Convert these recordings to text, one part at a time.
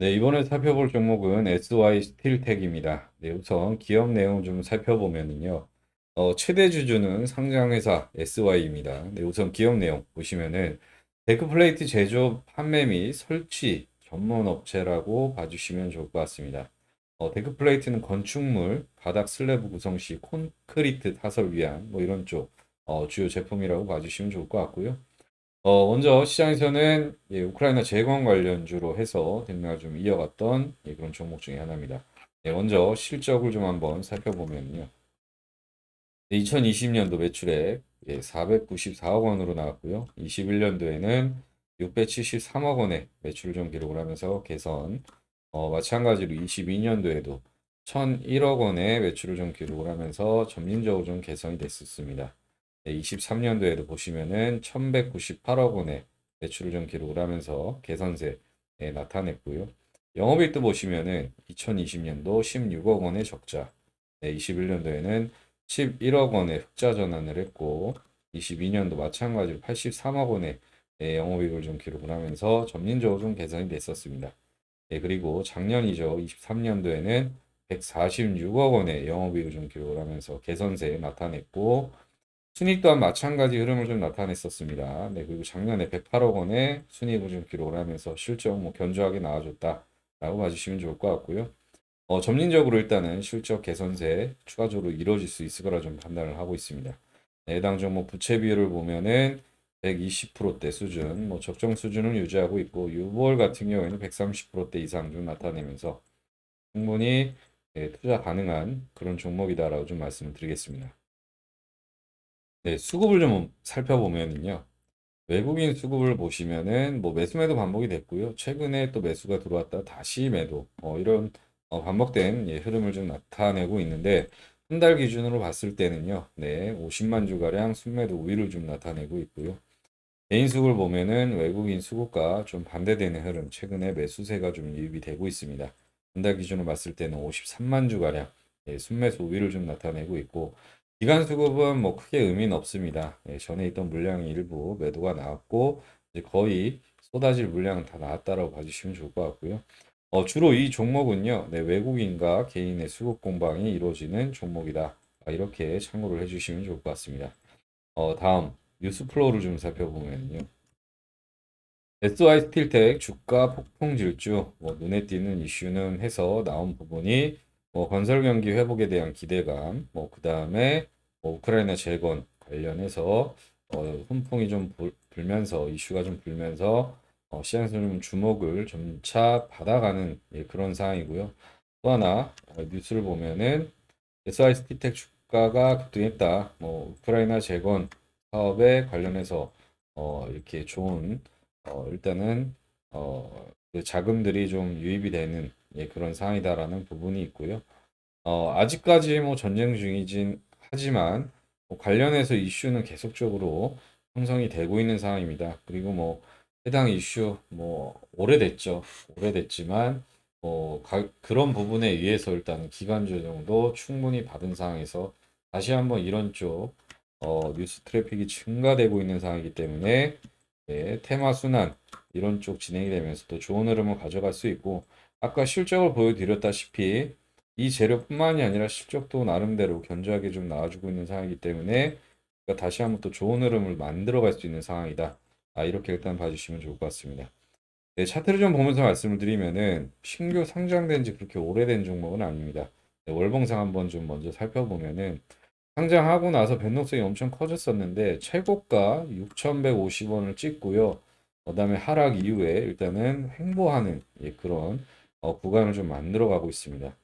네, 이번에 살펴볼 종목은 SY 스틸텍입니다. 네, 우선 기업 내용 좀 살펴보면은요. 어, 최대 주주는 상장회사 SY입니다. 네, 우선 기업 내용 보시면은 데크플레이트 제조업 판매 및 설치 전문 업체라고 봐주시면 좋을 것 같습니다. 어, 데크플레이트는 건축물, 바닥 슬래브 구성 시 콘크리트 타설 위한 뭐 이런 쪽 어, 주요 제품이라고 봐주시면 좋을 것 같고요. 어, 먼저 시장에서는 예, 우크라이나 재건 관련주로 해서 대응을 좀 이어갔던 예, 그런 종목 중에 하나입니다. 예, 먼저 실적을 좀 한번 살펴보면요. 2020년도 매출액 예, 494억 원으로 나왔고요. 21년도에는 673억 원의 매출을 좀 기록을 하면서 개선, 어, 마찬가지로 22년도에도 1,001억 원의 매출을 좀 기록을 하면서 점진적으로 좀 개선이 됐었습니다. 23년도에도 보시면은 1198억 원의 매출을 좀 기록을 하면서 개선세 예, 나타냈고요. 영업이익도 보시면은 2020년도 16억 원의 적자, 네, 21년도에는 11억 원의 흑자 전환을 했고 22년도 마찬가지로 83억 원의 예, 영업이익을 좀 기록을 하면서 점진적으로 좀 개선이 됐었습니다. 예, 그리고 작년이죠. 23년도에는 146억 원의 영업이익을 좀 기록을 하면서 개선세 나타냈고 순익 또한 마찬가지 흐름을 좀 나타냈었습니다. 네, 그리고 작년에 108억 원의 순익을 좀 기록을 하면서 실적 뭐 견조하게 나와줬다라고 봐주시면 좋을 것 같고요. 어, 점진적으로 일단은 실적 개선세 추가적으로 이루어질 수 있을 거라 좀 판단을 하고 있습니다. 네, 해당 종목 부채 비율을 보면은 120%대 수준, 뭐 적정 수준을 유지하고 있고 유볼 같은 경우에는 130%대 이상 좀 나타내면서 충분히 예, 투자 가능한 그런 종목이다라고 좀 말씀을 드리겠습니다. 네, 수급을 좀 살펴보면은요. 외국인 수급을 보시면은 뭐 매수 매도 반복이 됐고요. 최근에 또 매수가 들어왔다 다시 매도 어, 이런 어, 반복된 예, 흐름을 좀 나타내고 있는데 한 달 기준으로 봤을 때는요. 네, 50만 주가량 순매도 우위를 좀 나타내고 있고요. 개인 수급을 보면은 외국인 수급과 좀 반대되는 흐름, 최근에 매수세가 좀 유입이 되고 있습니다. 한 달 기준으로 봤을 때는 53만 주가량 예, 순매수 우위를 좀 나타내고 있고 기간 수급은 뭐 크게 의미는 없습니다. 예, 전에 있던 물량이 일부 매도가 나왔고 이제 거의 쏟아질 물량은 다 나왔다라고 봐주시면 좋을 것 같고요. 어, 주로 이 종목은요, 네, 외국인과 개인의 수급 공방이 이루어지는 종목이다. 아, 이렇게 참고를 해주시면 좋을 것 같습니다. 어, 다음 뉴스 플로우를 좀 살펴보면요. SY 스틸텍 주가 폭풍 질주, 뭐 눈에 띄는 이슈는 해서 나온 부분이 뭐 건설 경기 회복에 대한 기대감, 뭐 그 다음에 뭐 우크라이나 재건 관련해서 어, 훈풍이 좀 불, 불면서 이슈가 좀 불면서 어, 시장에서 좀 주목을 점차 받아가는 예, 그런 상황이고요. 또 하나 어, 뉴스를 보면은 SI 스틸텍 주가가 급등했다. 뭐 우크라이나 재건 사업에 관련해서 어, 이렇게 좋은 어, 일단은 어, 그 자금들이 좀 유입이 되는 예, 그런 상황이다라는 부분이 있고요. 어, 아직까지 뭐 전쟁 중이진 하지만 뭐 관련해서 이슈는 계속적으로 형성이 되고 있는 상황입니다. 그리고 뭐 해당 이슈 뭐 오래됐죠. 오래됐지만 뭐 가- 그런 부분에 의해서 일단 기간 조정도 충분히 받은 상황에서 다시 한번 이런 쪽 어, 뉴스 트래픽이 증가되고 있는 상황이기 때문에 예, 테마 순환 이런 쪽 진행이 되면서 또 좋은 흐름을 가져갈 수 있고 아까 실적을 보여드렸다시피 이 재료뿐만이 아니라 실적도 나름대로 견조하게 좀 나와주고 있는 상황이기 때문에 다시 한번 또 좋은 흐름을 만들어갈 수 있는 상황이다. 아, 이렇게 일단 봐주시면 좋을 것 같습니다. 네, 차트를 좀 보면서 말씀을 드리면은 신규 상장된 지 그렇게 오래된 종목은 아닙니다. 네, 월봉상 한번 좀 먼저 살펴보면은 상장하고 나서 변동성이 엄청 커졌었는데 최고가 6,150원을 찍고요. 그 다음에 하락 이후에 일단은 횡보하는 예, 그런 어, 구간을 좀 만들어 가고 있습니다.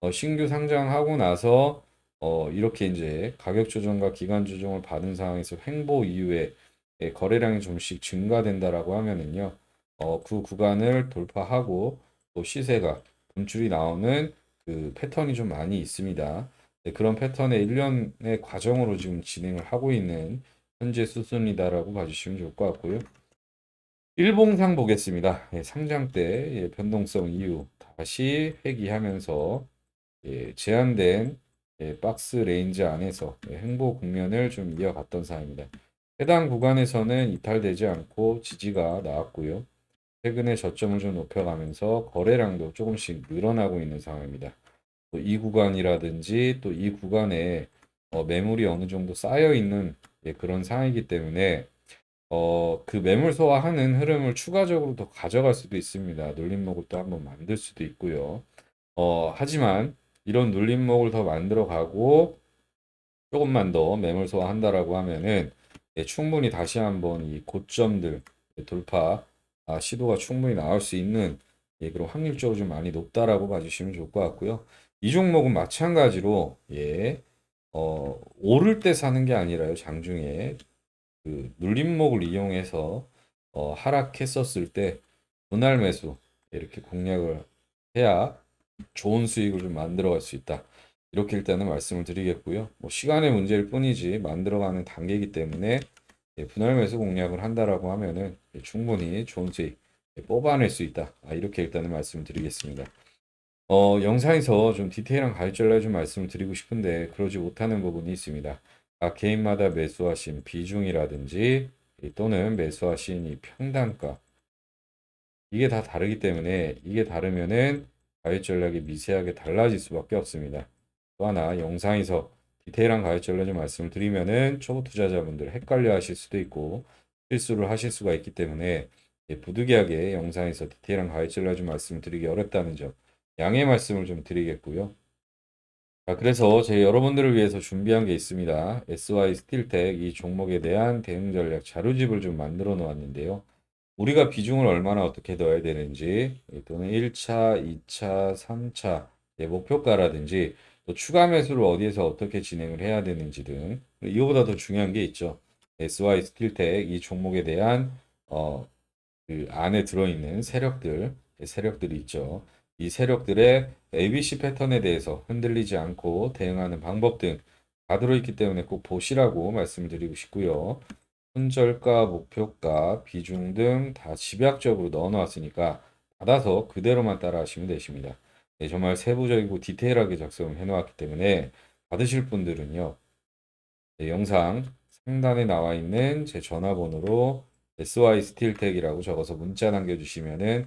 어, 신규 상장하고 나서 어, 이렇게 이제 가격 조정과 기간 조정을 받은 상황에서 횡보 이후에 예, 거래량이 좀씩 증가된다라고 하면은요. 어, 그 구간을 돌파하고 또 시세가 분출이 나오는 그 패턴이 좀 많이 있습니다. 네, 그런 패턴의 일련의 과정으로 지금 진행을 하고 있는 현재 수순이다라고 봐주시면 좋을 것 같고요. 일봉상 보겠습니다. 예, 상장 때 예, 변동성 이후 다시 회귀하면서 예, 제한된 예, 박스 레인지 안에서 예, 횡보 국면을 좀 이어갔던 상황입니다. 해당 구간에서는 이탈되지 않고 지지가 나왔고요. 최근에 저점을 좀 높여가면서 거래량도 조금씩 늘어나고 있는 상황입니다. 또 이 구간이라든지 또 이 구간에 어, 매물이 어느 정도 쌓여 있는 예, 그런 상황이기 때문에 어, 그 매물 소화하는 흐름을 추가적으로 더 가져갈 수도 있습니다. 눌림목을 또 한번 만들 수도 있고요. 어, 하지만 이런 눌림목을 더 만들어 가고 조금만 더 매물 소화한다라고 하면은 예, 충분히 다시 한번 이 고점들 돌파 아, 시도가 충분히 나올 수 있는 예, 그런 확률적으로 좀 많이 높다라고 봐주시면 좋을 것 같고요. 이 종목은 마찬가지로 예, 어, 오를 때 사는 게 아니라요. 장중에 그 눌림목을 이용해서 어, 하락했었을 때 분할 매수 이렇게 공략을 해야 좋은 수익을 좀 만들어갈 수 있다. 이렇게 일단은 말씀을 드리겠고요. 뭐 시간의 문제일 뿐이지 만들어가는 단계이기 때문에 예, 분할 매수 공략을 한다라고 하면은 예, 충분히 좋은 수익 예, 뽑아낼 수 있다. 아, 이렇게 일단은 말씀을 드리겠습니다. 어, 영상에서 좀 디테일한 전략을 좀 말씀을 드리고 싶은데 그러지 못하는 부분이 있습니다. 각 개인마다 매수하신 비중이라든지 이 또는 매수하신 이 평단가 이게 다 다르기 때문에 이게 다르면은 가격 전략이 미세하게 달라질 수밖에 없습니다. 또 하나 영상에서 디테일한 가격 전략 좀 말씀을 드리면은 초보 투자자분들 헷갈려 하실 수도 있고 실수를 하실 수가 있기 때문에 예, 부득이하게 영상에서 디테일한 가격 전략 좀 말씀을 드리기 어렵다는 점 양해 말씀을 좀 드리겠고요. 자, 그래서 제 여러분들을 위해서 준비한 게 있습니다. SY 스틸텍 이 종목에 대한 대응 전략 자료집을 좀 만들어 놓았는데요. 우리가 비중을 얼마나 어떻게 넣어야 되는지 예, 또는 1차, 2차, 3차 예, 목표가라든지 또 추가 매수를 어디에서 어떻게 진행을 해야 되는지 등 이거보다 더 중요한 게 있죠. SY 스틸텍 이 종목에 대한 어, 그 안에 들어있는 세력들, 예, 세력들이 있죠. 이 세력들의 ABC 패턴에 대해서 흔들리지 않고 대응하는 방법 등 다 들어있기 때문에 꼭 보시라고 말씀드리고 싶고요. 손절가, 목표가, 비중 등 다 집약적으로 넣어 놓았으니까 받아서 그대로만 따라 하시면 되십니다. 네, 정말 세부적이고 디테일하게 작성을 해 놓았기 때문에 받으실 분들은요. 네, 영상 상단에 나와 있는 제 전화번호로 SY 스틸텍이라고 적어서 문자 남겨주시면은